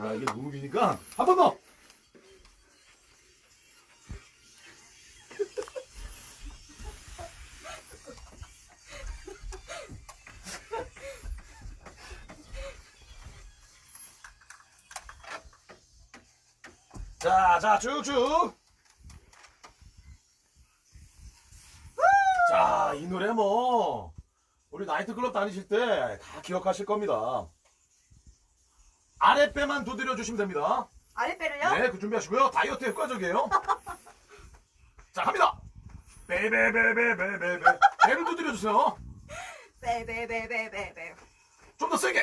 자, 이게 무릎이니까 한 번 더. 자, 자, 쭉쭉. 자, 이 노래 뭐 우리 나이트클럽 다니실 때 다 기억하실 겁니다. 아랫배만 두드려 주시면 됩니다. 아랫배를요? 네, 그 준비하시고요. 다이어트에 효과적이에요. 자, 갑니다. 베베베베베베베. 배를 두드려 주세요. 베베베베베베. 좀 더 세게.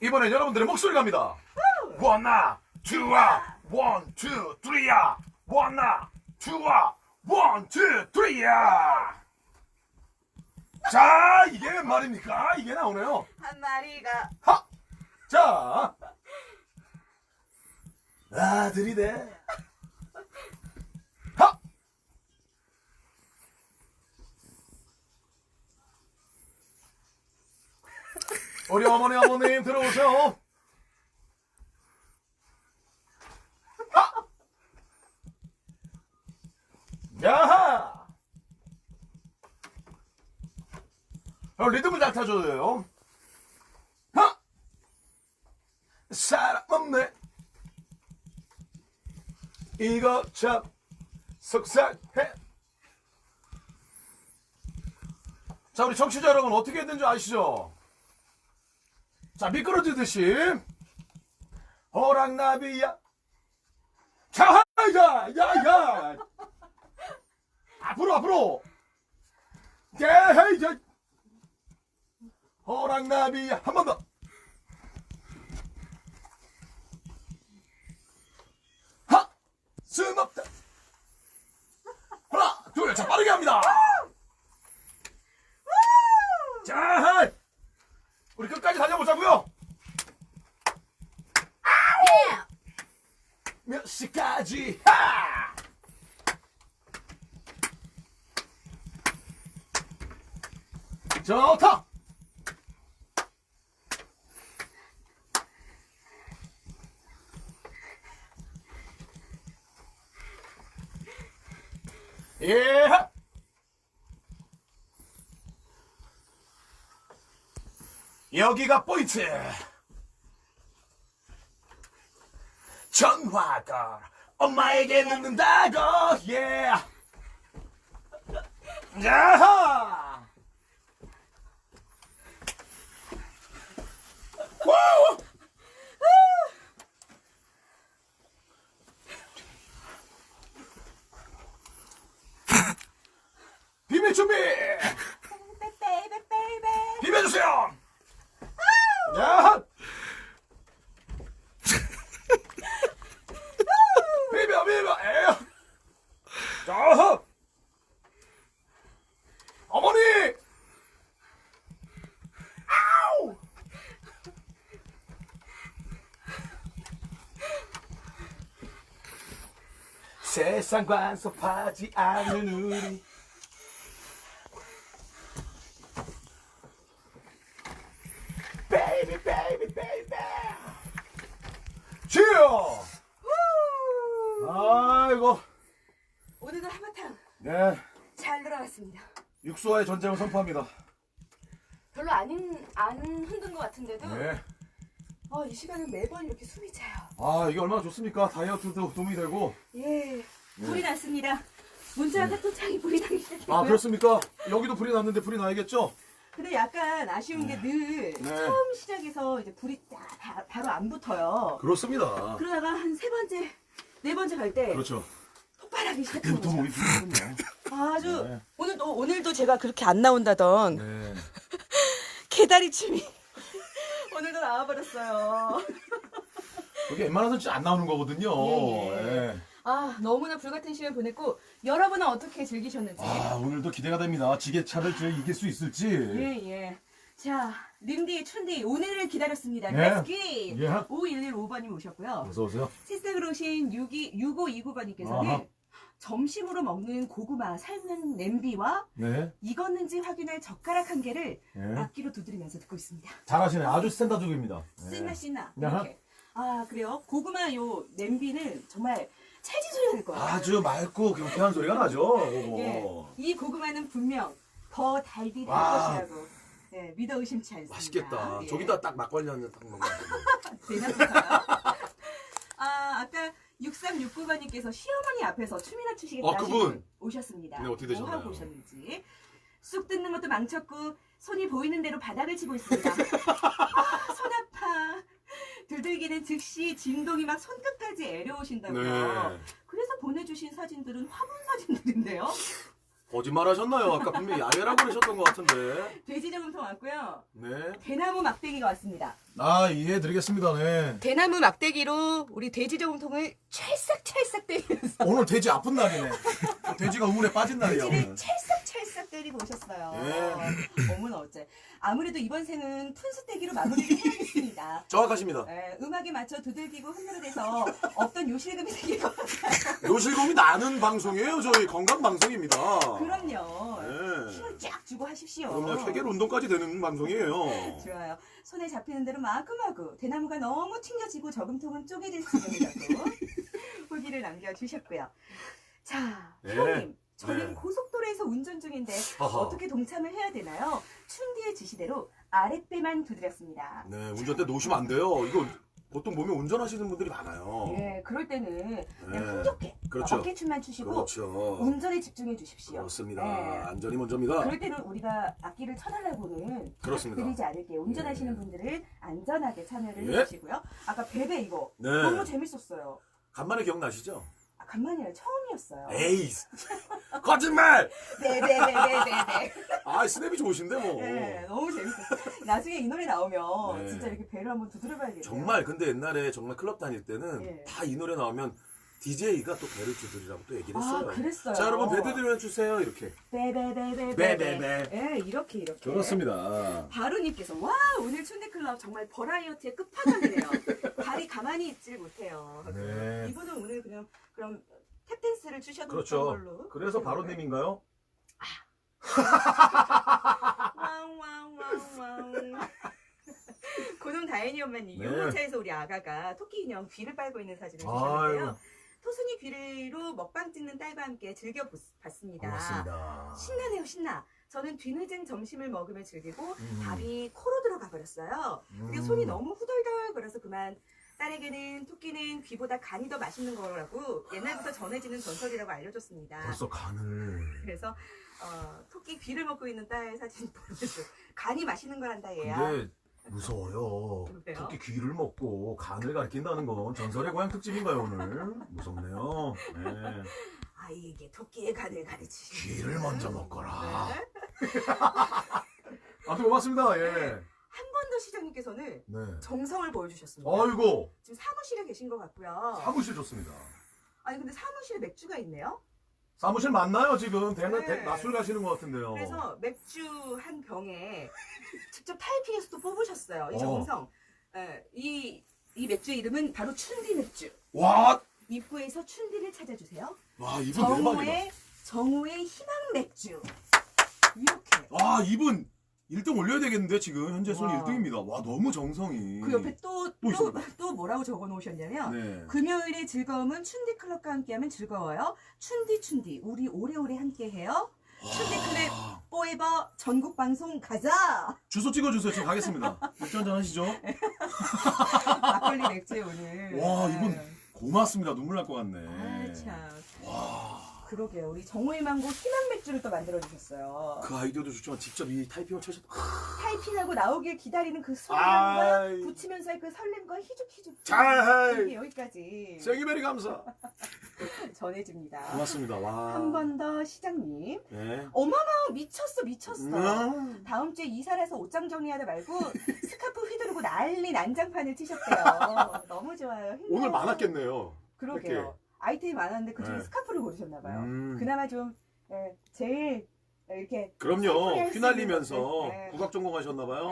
이번엔 여러분들의 목소리 갑니다. 원나, 투아, 원, 투, 쓰리야. 원나, 투아, 원, 투, 쓰리야. 자, 이게 웬 말입니까? 이게 나오네요. 한 마리가 하! 자. 아, 들이대. 하! 우리 어머니, 어머님 들어오세요. 하! 야하! 어, 돼요. 하! 사람 없네. 이거 참 속상해. 자, 우리 청취자 여러분 어떻게 했는지 아시죠? 자, 미끄러지듯이 호랑나비야. 자, 야, 야, 야. 앞으로, 앞으로. 예, 야. 호랑나비야. 한번 더. 하! 숨 없다. 하나, 둘, 자, 빠르게 합니다. 자, 우리 끝까지 달려보자고요. 몇 시까지? 하! 좋다. 예. 여기가 포인트. 전화가 엄마에게 묻는다고. 예. 자. 우! 비밀 준비. 베베베베베. 비벼주세요. 야. 비벼 비벼. 에휴. 자. 어머니. 아우. 세상 관섭하지 않는 우리. 베이비 베이비 베이비 치어 아이고. 오늘도 한바탕 네. 잘 들어갔습니다. 육수와의 전쟁을 선포합니다. 별로 안, 힘- 안 힘든 것 같은데도 네아 어, 이 시간은 매번 이렇게 숨이 차요. 아, 이게 얼마나 좋습니까? 다이어트도 도움이 되고. 예, 불이 났습니다. 문자 카톡창이 불이 나기 시작했고요. 아 그렇습니까 여기도 불이 났는데 불이 나야겠죠 근데 약간 아쉬운 게 늘 네. 처음 시작에서 이제 불이 딱 바, 바로 안 붙어요. 그렇습니다 그러다가 한 세 번째, 네 번째 갈 때 그렇죠 폭발하기 그부터 거죠. 풀리군요 아주 네. 오늘도 오늘도 제가 그렇게 안 나온다던 네 개다리 춤이 오늘도 나와버렸어요. 그게 웬만해서 진짜 안 나오는 거거든요 예, 예. 예. 아 너무나 불같은 시간 보냈고 여러분은 어떻게 즐기셨는지. 아 오늘도 기대가 됩니다 지게차를 저 이길 수 있을지 예 예. 자 림디 춘디 오늘을 기다렸습니다. 네. Let's get 예. 5115번님 오셨고요. 어서 오세요 새싹으로 오신 62, 6529번님께서는 아하. 점심으로 먹는 고구마 삶는 냄비와 네. 익었는지 확인할 젓가락 한 개를 네. 악기로 두드리면서 듣고 있습니다. 잘하시네. 아주 스탠다드입니다. 신나 신나 네. 이렇게. 아 그래요? 고구마 요 냄비는 정말 찰지 소리가 날 거예요. 아주 맑고 경쾌한 소리가 나죠. 예. 오. 이 고구마는 분명 더 달디 달 와. 것이라고 예, 믿어 의심치 않습니다. 맛있겠다. 예. 저기다 딱 막걸리 한 잔 딱 먹으면. 대단하다. 아 아까 6369번님께서 시어머니 앞에서 춤이나 추시겠다 아, 그분. 분 오셨습니다. 네, 어떻게 뭐 되셨나요? 하고 오셨는지. 쑥 뜯는 것도 망쳤고 손이 보이는 대로 바닥을 치고 있습니다. 아, 손 아파. 들들기는 즉시 진동이 막 손끝까지 애려오신다고요. 네. 그래서 보내주신 사진들은 화분 사진들인데요. 거짓말 하셨나요? 아까 분명히 야외라고 그러셨던 것 같은데. 돼지 저금통 왔고요. 네. 대나무 막대기가 왔습니다. 아, 이해해드리겠습니다. 네. 대나무 막대기로 우리 돼지 저금통을 찰싹찰싹 때리면서 오늘 돼지 아픈 날이네. 돼지가 우물에 빠진 날이야, 돼지를 오늘. 찰싹찰싹 때리고 오셨어요. 예. 어머나 어째. 아무래도 이번 생은 푼수떼기로 마무리를 해야겠습니다. 정확하십니다. 예, 음악에 맞춰 두들기고 흔들어대서 없던 요실금이 생길 것 같아요. 요실금이 나는 방송이에요. 저희 건강 방송입니다. 그럼요. 네. 힘을 쫙 주고 하십시오. 그럼요. 해결 운동까지 되는 방송이에요. 좋아요. 손에 잡히는 대로 마구 마구 대나무가 너무 튕겨지고 저금통은 쪼개질 지경이라고 후기를 남겨주셨고요. 자, 네. 형님. 저는 네. 고속도로에서 운전 중인데 하하. 어떻게 동참을 해야 되나요? 춘디의 지시대로 아랫배만 두드렸습니다. 네, 운전대 놓으시면 안 돼요. 이거 보통 보면 운전하시는 분들이 많아요. 예, 그럴 때는 그냥 네. 풍족해 그렇죠. 어깨춤만 추시고 그렇죠. 운전에 집중해 주십시오. 그렇습니다. 네. 안전이 먼저입니다. 그럴 때는 우리가 악기를 쳐달라고는 그렇습니다. 드리지 않을게요. 운전하시는 예. 분들은 안전하게 참여를 예. 해주시고요. 아까 베베 이거 네. 너무 재밌었어요. 간만에 기억나시죠? 아, 간만이라 처음이었어요. 에이, 거짓말! 네네네네네. 아, 스냅이 좋으신데 뭐. 네, 너무 재밌었어요. 나중에 이 노래 나오면 네. 진짜 이렇게 배를 한번 두드려봐야겠네요. 정말 근데 옛날에 정말 클럽 다닐 때는 예. 다 이 노래 나오면 DJ가 또 배를 두드리라고 또 얘기를 했어요. 아, 그랬어요. 자, 여러분 배 두드려 주세요. 이렇게. 베베베베베. 베베베. 예, 이렇게 이렇게. 그렇습니다. 바로님께서 와 오늘 춘대클럽 정말 버라이어티의 끝판왕이네요. 발이 가만히 있질 못해요. 네. 이분은 오늘 그냥 그럼 탭댄스를 주셔도 그렇죠. 걸로. 그래서 바로님인가요? 왕왕왕왕. 고동 다혜니 엄마님 네. 유모차에서 우리 아가가 토끼 인형 귀를 빨고 있는 사진을. 주셨는데요. 토순이 귀로 먹방 찍는 딸과 함께 즐겨 보- 봤습니다. 고맙습니다. 신나네요 신나. 저는 뒤늦은 점심을 먹으며 즐기고 음. 밥이 코로 들어가 버렸어요. 그리고 손이 너무 후덜덜 거려서 그만. 딸에게는 토끼는 귀보다 간이 더 맛있는 거라고 옛날부터 전해지는 전설이라고 알려줬습니다. 벌써 간을. 그래서 어, 토끼 귀를 먹고 있는 딸 사진 보내줘. 간이 맛있는 거란다 얘야. 근데 무서워요. 왜요? 토끼 귀를 먹고 간을 가리킨다는 건 전설의 고향 특집인가요 오늘? 무섭네요. 네. 아이에게 토끼의 간을 가르치시. 귀를 먼저 먹거라. 네. 아무튼 고맙습니다. 예. 한 번 더 시장님께서는 네. 정성을 보여주셨습니다. 아이고 지금 사무실에 계신 것 같고요. 사무실 좋습니다. 아니 근데 사무실에 맥주가 있네요. 사무실 맞나요 지금? 대낮 네. 낮술 가시는 것 같은데요. 그래서 맥주 한 병에 직접 타이핑해서 또 뽑으셨어요. 이 어. 정성. 예, 이, 이 맥주의 이름은 바로 춘디 맥주. 와, 입구에서 춘디를 찾아주세요. 와 이분 대박이다. 정호의 정호의 희망 맥주. 이렇게. 와 이분 1등 올려야 되겠는데 지금 현재 순위 와. 1등입니다. 와 너무 정성이. 그 옆에 또, 또 또, 있습니다. 또 뭐라고 적어 놓으셨냐면, 네. 금요일의 즐거움은 춘디 클럽과 함께하면 즐거워요. 춘디 춘디 우리 오래오래 함께해요. 춘디 클럽 포에버 전국 방송 가자. 주소 찍어주세요. 지금 가겠습니다. 맥주 한잔 하시죠. 막걸리 맥주 오늘. 와, 이분 네. 고맙습니다. 눈물 날 것 같네. 아 참. 와. 그러게요. 우리 정호의 망고 희망 맥주를 또 만들어 주셨어요. 그 아이디어도 좋지만 직접 이 타이핑을 쳐셨. 타이핑하고 나오길 기다리는 그 아이. 붙이면서의 그 설렘과 희죽희죽. 잘. 이게 여기까지 생이베리 감사. 전해줍니다. 고맙습니다. 와. 한 번 더 시장님. 네. 어머머 미쳤어 미쳤어. 음. 다음 주에 이사를 해서 옷장 정리하다 말고 스카프 휘두르고 난리 난장판을 치셨대요. 너무 좋아요. 힘내요. 오늘 많았겠네요. 그러게요. 이렇게. 아이템이 많았는데 그중에 네. 스카프를 고르셨나 봐요. 음. 그나마 좀 예, 제일 이렇게 그럼요. 휘날리면서. 네. 국악 전공하셨나 봐요.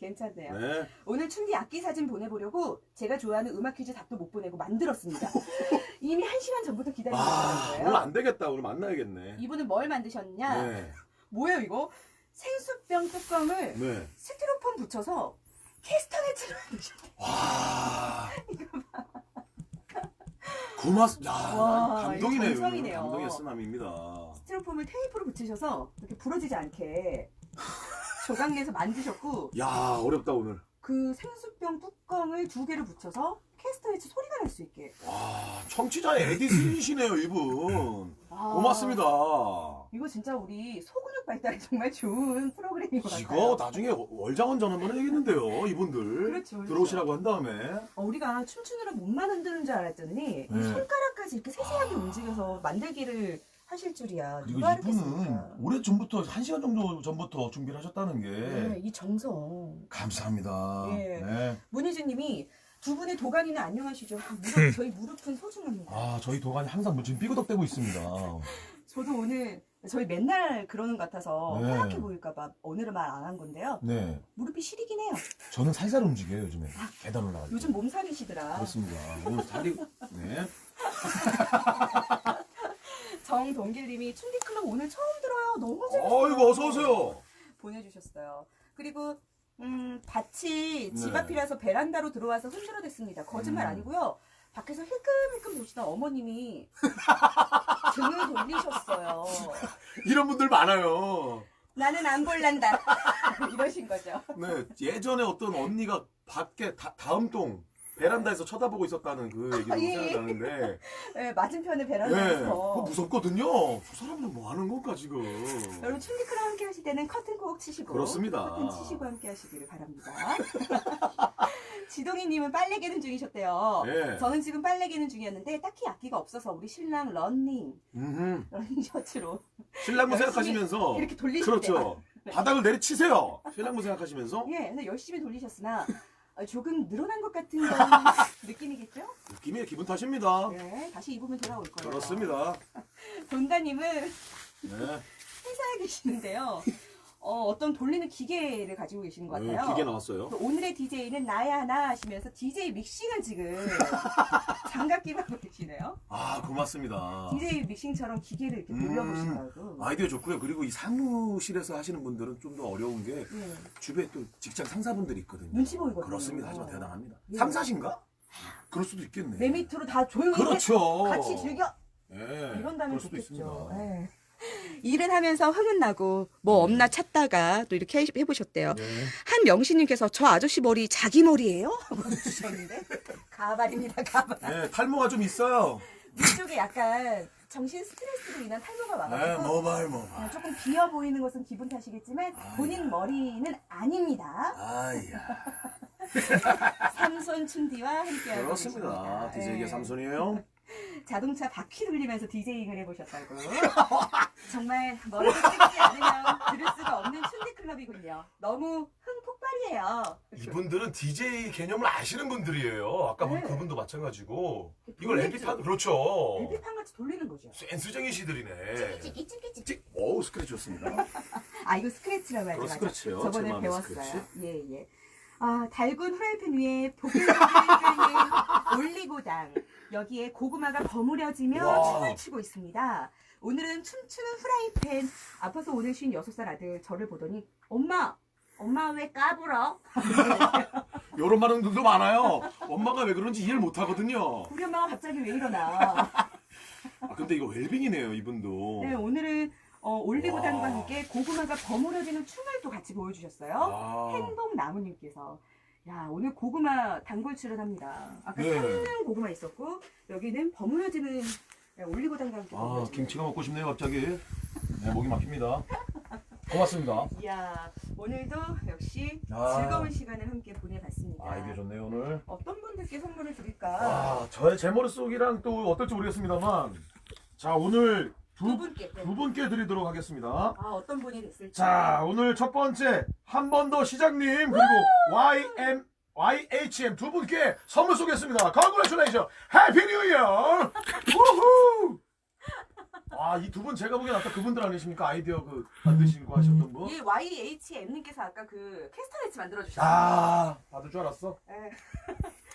괜찮네요. 네. 오늘 춘디 악기 사진 보내보려고 제가 좋아하는 음악 퀴즈 답도 못 보내고 만들었습니다. 이미 한 시간 전부터 기다리고 아, 있는 오늘 거예요. 안 되겠다. 오늘 만나야겠네. 이분은 뭘 만드셨냐? 네. 뭐예요 이거? 생수병 뚜껑을 네. 스티로폼 붙여서 캐스터네츠로 만드셨대. 와. 고맙. 야, 와, 감동이네요. 이거 정성이네요. 감동의 쓰나미입니다. 스티로폼을 테이프로 붙이셔서 이렇게 부러지지 않게 조각내서 만드셨고 야, 어렵다 오늘. 그 생수병 뚜껑을 두 개를 붙여서 캐스터네츠 소리가 날 수 있게. 와, 청취자 에디슨이시네요, 이분. 아, 고맙습니다. 이거 진짜 우리 소근육 발달에 정말 좋은 프로그램인 것 같아요. 이거 나중에 월장원전 한번 해야겠는데요, 이분들. 그렇죠, 그렇죠. 들어오시라고 한 다음에. 어, 우리가 춤추느라 몸만 흔드는 줄 알았더니 이 네. 손가락까지 이렇게 세세하게 움직여서 만들기를 하실 줄이야. 그리고 누가 이분은? 오래 전부터 한 시간 정도 전부터 준비를 하셨다는 게 네, 이 정성. 감사합니다. 예. 네. 문희준님이 두 분의 도가니는 안녕하시죠? 무릎, 저희 무릎은 소중합니다. 아 저희 도관이 항상 지금 삐그덕대고 있습니다. 저도 오늘 저희 맨날 그러는 것 같아서 네. 허약해 보일까봐 오늘은 말 안 한 건데요. 네. 무릎이 시리긴 해요. 저는 살살 움직여요 요즘에. 계단. 아, 요즘 몸살이시더라. 그렇습니다. 오늘 다리 네. 정동길님이 춘디클럽 오늘 처음 들어요. 너무 재밌어요. 어이구, 어서오세요. 보내주셨어요. 그리고 음, 밭이 집 네. 앞이라서 베란다로 들어와서 흔들어댔습니다. 거짓말 음. 아니고요. 밖에서 힐끔힐끔 보시던 어머님이 등을 돌리셨어요. 이런 분들 많아요. 나는 안 볼란다. 이러신 거죠. 네, 예전에 어떤 언니가 밖에 다, 다음 동 베란다에서 쳐다보고 있었다는 그 얘기도 아, 예, 예. 생각나는데, 네, 맞은편에 네, 베란다에서. 그거 무섭거든요. 저 사람들 뭐 하는 건가 지금? 여러분 춘디크랑 함께 하실 때는 커튼 꼭 치시고 그렇습니다. 커튼 치시고 함께 하시기를 바랍니다. 지동희님은 빨래 개는 중이셨대요. 네. 저는 지금 빨래 개는 중이었는데 딱히 악기가 없어서 우리 신랑 런닝 음흠. 러닝 셔츠로 신랑분 생각하시면서 이렇게 돌리실 그렇죠. 네. 바닥을 내리치세요. 신랑분 생각하시면서 예, 근데 열심히 돌리셨으나 어, 조금 늘어난 것 같은 그런 느낌이겠죠? 느낌이 기분 탓입니다. 네, 다시 입으면 돌아올 거예요. 그렇습니다. 돈다님은 네. 회사에 계시는데요. 어, 어떤 돌리는 기계를 가지고 계시는 것 네, 같아요. 기계 나왔어요. 그래서 오늘의 DJ는 나야 나 하시면서 DJ 믹싱을 지금 장갑 끼고 하고 계시네요. 아 고맙습니다. DJ 믹싱처럼 기계를 이렇게 음. 돌려보신다고. 아이디어 좋고요. 그리고 이 사무실에서 하시는 분들은 좀 더 어려운 게 예. 주변에 또 직장 상사분들이 있거든요. 눈치 보이거든요. 그렇습니다. 하지만 대단합니다. 예. 상사신가? 그럴 수도 있겠네. 내 밑으로 다 조용히 그렇죠. 해, 같이 즐겨 예. 이런다면 좋겠죠. 있습니다. 예. 일은 하면서 흥은 나고 뭐 없나 찾다가 또 이렇게 해- 해보셨대요. 네. 한명신님께서 저 아저씨 머리 자기 머리예요? 하고 주셨는데 가발입니다 가발. 네, 탈모가 좀 있어요. 위쪽에 약간 정신 스트레스로 인한 탈모가 네, 와가지고 모발 어, 모발. 조금 비어 보이는 것은 기분 탓이겠지만 본인 머리는 아닙니다. 아이야. 삼손 춘디와 함께하고 그렇습니다. 계십니다. DJ계 예. 삼손이에요. 자동차 바퀴 돌리면서 디제잉을 해보셨다고. 정말 머리를 찍지 않으면 들을 수가 없는 춘디 클럽이군요. 너무 흥 폭발이에요. 이분들은 DJ 개념을 아시는 분들이에요. 아까 본 네. 그분도 마찬가지고 이걸 돌리죠. LP판 그렇죠. 엘피판 같이 돌리는 거죠. 센스쟁이시들이네. 찌끼 찌끼 찌끼. 찍. 어우 스크래치 좋습니다. 아 이거 스크래치라고 하죠. 그거 맞아. 스크래치예요. 제 저번에 마음의 배웠어요. 스크래치. 예 예. 아 달군 후라이팬 위에 보글보글 끓는 올리고당 여기에 고구마가 버무려지며 와. 춤을 추고 있습니다. 오늘은 춤추는 후라이팬 아파서 오늘 쉰 여섯 살 아들 저를 보더니 엄마 엄마 왜 까불어? 이런 반응들도 많아요. 엄마가 왜 그런지 이해를 못 하거든요. 우리 엄마가 갑자기 왜 이러나? 아, 근데 이거 웰빙이네요, 이분도. 네 오늘은 어, 올리고당과 와. 함께 고구마가 버무려지는 춤을 또 같이 보여주셨어요. 아, 행복나무님께서 야 오늘 고구마 단골 출연합니다. 아까 네. 삶는 고구마 있었고 여기는 버무려지는 네, 올리고당과 함께 아. 김치가 먹고 싶네요 갑자기. 네 목이 막힙니다. 고맙습니다. 이야 오늘도 역시 아. 즐거운 시간을 함께 보내봤습니다. 아이디어 좋네요 오늘. 어떤 분들께 선물을 드릴까? 와 저의 제 머릿속이랑 또 어떨지 모르겠습니다만 자 오늘 두 두, 분께. 네. 두 분께 드리도록 하겠습니다. 아 어떤 분이 됐을지. 자 오늘 첫 번째 한 번 더 시장님 그리고 YM YHM 두 분께 선물 쏘겠습니다. Congratulations, Happy New Year. 우후. 아 이 두 분 제가 보기엔 아까 그분들 아니십니까 아이디어 그 만드시고 하셨던 분. 예, YHM님께서 아까 그 캐스터네츠 만들어 주셨어요. 아 받을 줄 알았어. 네.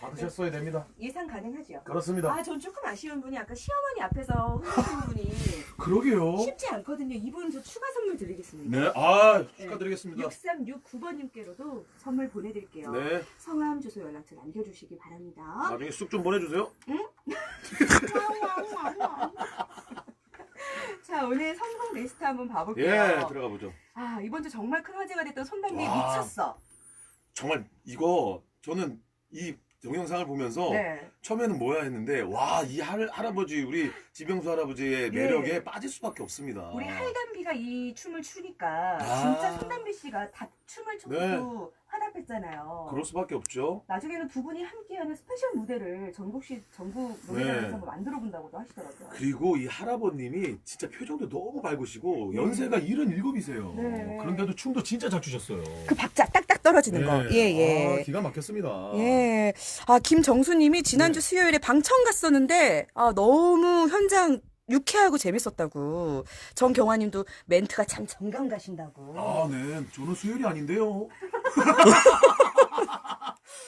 받으셨어야 됩니다. 예상 가능하죠. 그렇습니다. 아, 전 조금 아쉬운 분이 아까 시어머니 앞에서 흔드시는 분이 그러게요. 쉽지 않거든요. 이분 저 추가 선물 드리겠습니다. 네, 아 축하드리겠습니다. 6369번님께로도 선물 보내드릴게요. 네, 성함, 주소, 연락처 남겨주시기 바랍니다. 나중에 쑥 좀 보내주세요. 자, 오늘 성공 리스트 한번 봐볼게요. 예, 들어가 보죠. 아, 이번 주 정말 큰 화제가 됐던 손담비 와. 미쳤어. 정말 이거 저는 이 동영상을 보면서 네. 처음에는 뭐야 했는데 와 이 할아버지 우리 지병수 할아버지의 네. 매력에 빠질 수밖에 없습니다. 우리 할담비가 이 춤을 추니까 아. 진짜 손담비 씨가 다 춤을 춰도 네. 화답했잖아요. 그럴 수밖에 없죠. 나중에는 두 분이 함께하는 스페셜 무대를 전국시 전국 노래자랑에서 네. 한번 만들어 본다고도 하시더라고요. 그리고 이 할아버님이 진짜 표정도 너무 밝으시고 연세가 77이세요. 네. 그런데도 춤도 진짜 잘 추셨어요. 그 박자 딱딱 떨어지는 거. 예, 예. 아, 기가 막혔습니다. 예. 아, 김정수님이 지난주 네. 수요일에 방청 갔었는데, 아, 너무 현장 유쾌하고 재밌었다고. 정경화님도 멘트가 참 정감 가신다고. 아, 네. 저는 수요일이 아닌데요.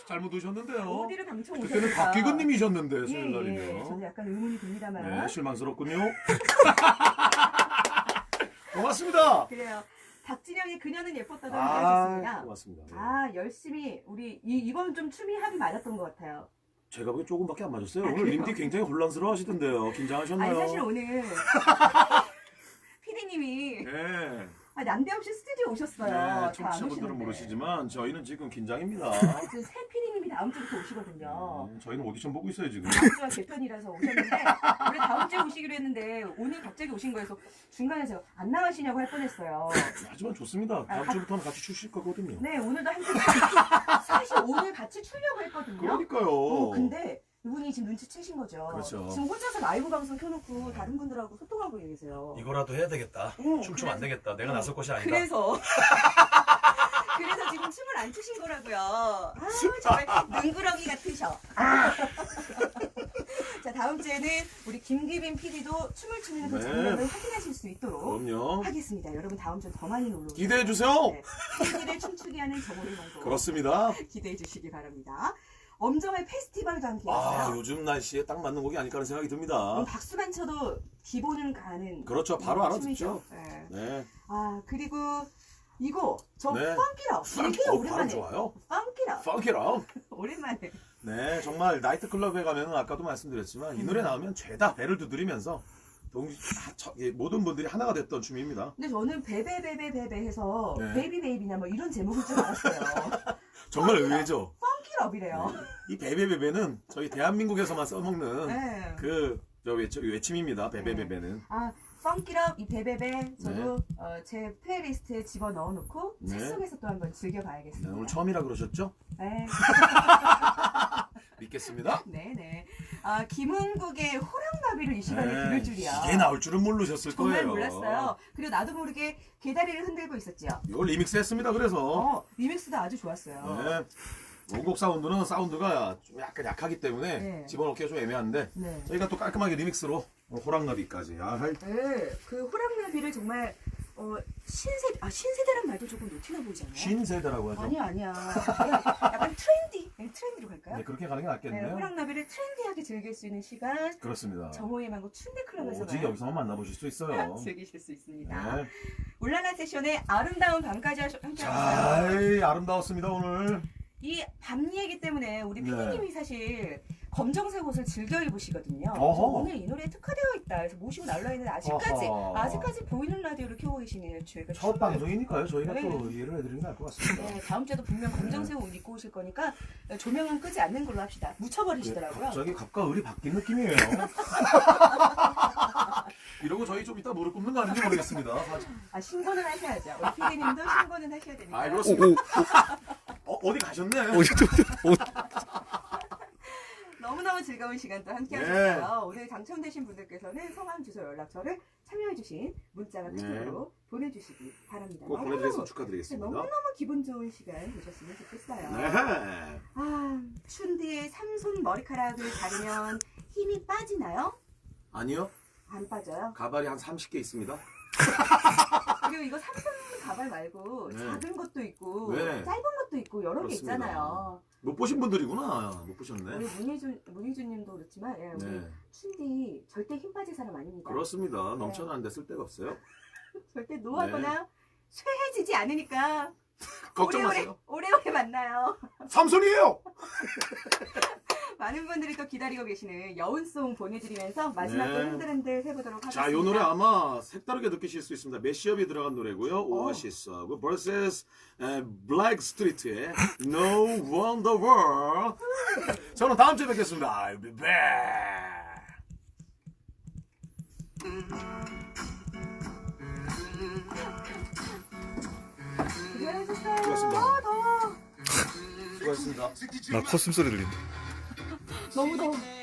잘못 오셨는데요. 어디를 방청? 그때는 박기근님이셨는데 예, 수요일 예. 날이면. 저도 약간 의문이 듭니다만. 네, 실망스럽군요. 고맙습니다. 그래요. 박진영이 그녀는 예뻤다고 아, 하셨습니다. 고맙습니다. 네. 아, 열심히 우리 이, 이건 좀 춤이 합이 맞았던 것 같아요. 제가 보기엔 조금밖에 안 맞았어요. 아, 오늘 그래요? 림디 굉장히 혼란스러워 하시던데요. 긴장하셨나요? 아니 사실 오늘 피디님이 네. 아, 난데없이 스튜디오 오셨어요. 네, 다 안 청취자분들은 오시는데. 모르시지만 저희는 지금 긴장입니다. 지금 새 피디님이 다음 주부터 오시거든요. 네, 저희는 오디션 보고 있어요 지금. 다음 주가 개편이라서 오셨는데 원래 다음 주에 오시기로 했는데 오늘 갑자기 오신 거여서 중간에 제가 안 나가시냐고 할 뻔했어요. 하지만 좋습니다. 다음 아, 주부터는 같이 추실 거거든요. 네 오늘도 함께 사실 오늘 같이 추려고 했거든요. 그러니까요. 어, 근데 이분이 지금 눈치채신 거죠. 그렇죠. 지금 혼자서 라이브 방송 켜놓고 다른 분들하고 소통하고 계세요. 이거라도 해야 되겠다. 응, 춤추면 안 되겠다. 내가 응. 나설 것이 아니다. 그래서 그래서 지금 춤을 안 추신 거라고요. 아 정말 능구렁이 같으셔. 자 다음 주에는 우리 김기빈 PD도 춤을 추는 그 네. 장면을 확인하실 수 있도록 그럼요. 하겠습니다. 여러분 다음 주더 많이 놀러 오세요. 기대해 주세요. 네, 팬들을 춤추게 하는 정오리 방송 그렇습니다. 기대해 주시기 바랍니다. 엄정의 페스티벌도 함께 아 했어요. 요즘 날씨에 딱 맞는 곡이 아닐까 하는 생각이 듭니다. 음, 박수만 쳐도 기본은 가는 그렇죠. 바로 음, 알아듣죠. 춤이죠. 네. 네. 아 그리고 이거 저 네. 펑키럽 되게 어, 발음 오랜만에 좋아요. it up. 오랜만에 네, 정말 나이트 클럽에 가면은 아까도 말씀드렸지만 이 노래 음. 나오면 죄다 배를 두드리면서 동 아, 저- 예, 모든 분들이 하나가 됐던 춤입니다. 근데 저는 베베베베베베 해서 네. 베이비 베이비나 뭐 이런 제목일 줄 알았어요 정말 의외죠. 펑키럽이래요 이 베베베베는 저희 대한민국에서만 써먹는 네. 그 저 외침입니다. 베베베베는. 아 펑키럽 이 베베베 저도 네. 어, 제 플레이리스트에 집어 넣어놓고 네. 책 속에서 또 한번 네, 즐겨봐야겠습니다 오늘 처음이라 그러셨죠? 네. 믿겠습니다. 네네 아 김은국의 호랑나비를 이 시간에 네, 들을 줄이야 이게 나올 줄은 모르셨을 정말 거예요. 몰랐어요 그리고 나도 모르게 개다리를 흔들고 있었죠 이걸 리믹스 했습니다. 그래서. 어, 리믹스도 아주 좋았어요. 네. 원곡 사운드는 사운드가 좀 약간 약하기 때문에 네. 집어넣기가 좀 애매한데 네. 저희가 또 깔끔하게 리믹스로 호랑나비까지. 아, 할- 네, 그 호랑나비를 정말 어, 신세 아 신세대란 말도 조금 노티나 보이잖아요. 신세대라고 하죠. 아니야 아니야. 약간, 트렌디, 네, 트렌디로 갈까요? 네, 그렇게 가는 게 네, 낫겠네요. 호랑나비를 트렌디하게 즐길 수 있는 시간 그렇습니다. 정호의 망고 춘대 클럽에서 오직 여기서만 만나보실 수 있어요. 즐기실 수 있습니다. 네. 울랄라 세션의 아름다운 밤까지 하셔- 함께 하셨어요. 자, 아름다웠습니다 오늘. 이 밤 얘기 때문에 우리 네. 피디님이 사실 검정색 옷을 즐겨 입으시거든요. 그래서 어허. 오늘 이 노래에 특화되어 있다. 그래서 모시고 날라 있는데 아직까지 어허. 아직까지 보이는 라디오를 켜고 계시네요. 저희가 첫 방송이니까요. 저희가 네. 또 이해를 해드리는 게 나을 것 같습니다. 네, 다음 주에도 분명 검정색 옷 입고 오실 거니까 조명은 끄지 않는 걸로 합시다. 묻혀버리시더라고요. 네, 갑자기 갑과 을이 바뀐 느낌이에요. 이러고 저희 좀 이따 무릎 꿇는 거 아닌지 모르겠습니다. 아 신고는 하셔야죠. 우리 피디님도 신고는 하셔야 되니까. 아, 그렇습니다. 어, 어디 가셨네? 너무너무 즐거운 시간 또 함께 네. 하셨어요. 오늘 당첨되신 분들께서는 성함, 주소, 연락처를 참여해주신 문자가 네. 톡으로 보내주시기 바랍니다. 꼭 보내드려서 축하드리겠습니다. 너무너무 기분 좋은 시간 되셨으면 좋겠어요. 네. 아, 춘디의 삼손 머리카락을 자르면 힘이 빠지나요? 아니요. 안 빠져요? 가발이 한 30개 있습니다. 그리고 이거 삼성 가발 말고 네. 작은 것도 있고 네. 짧은 것도 있고 여러 개 그렇습니다. 있잖아요. 못 보신 분들이구나. 못 보셨네. 우리 문희준 문희준님도 그렇지만 예, 우리 네. 춘디 절대 힘 빠질 사람 아닙니다. 그렇습니다. 넘쳐나는데 쓸 데가 없어요. 절대 노하거나 쇠해지지 않으니까 네. 걱정 오래오래 마세요. 오래오래 만나요. 삼손이에요. 많은 분들이 또 기다리고 계시는 여운송 보내드리면서 마지막 네. 또 흔들흔들 해보도록 하겠습니다. 자, 이 노래 아마 색다르게 느끼실 수 있습니다. 메시업이 들어간 노래고요. 오아시스하고 vs 블랙 스트리트의 No Wonder World. 저는 다음 주에 뵙겠습니다. I'll be back. 수고하셨습니다. 아, 더워. 수고하셨습니다. 나 코숨 소리 들린다. 너무 더워.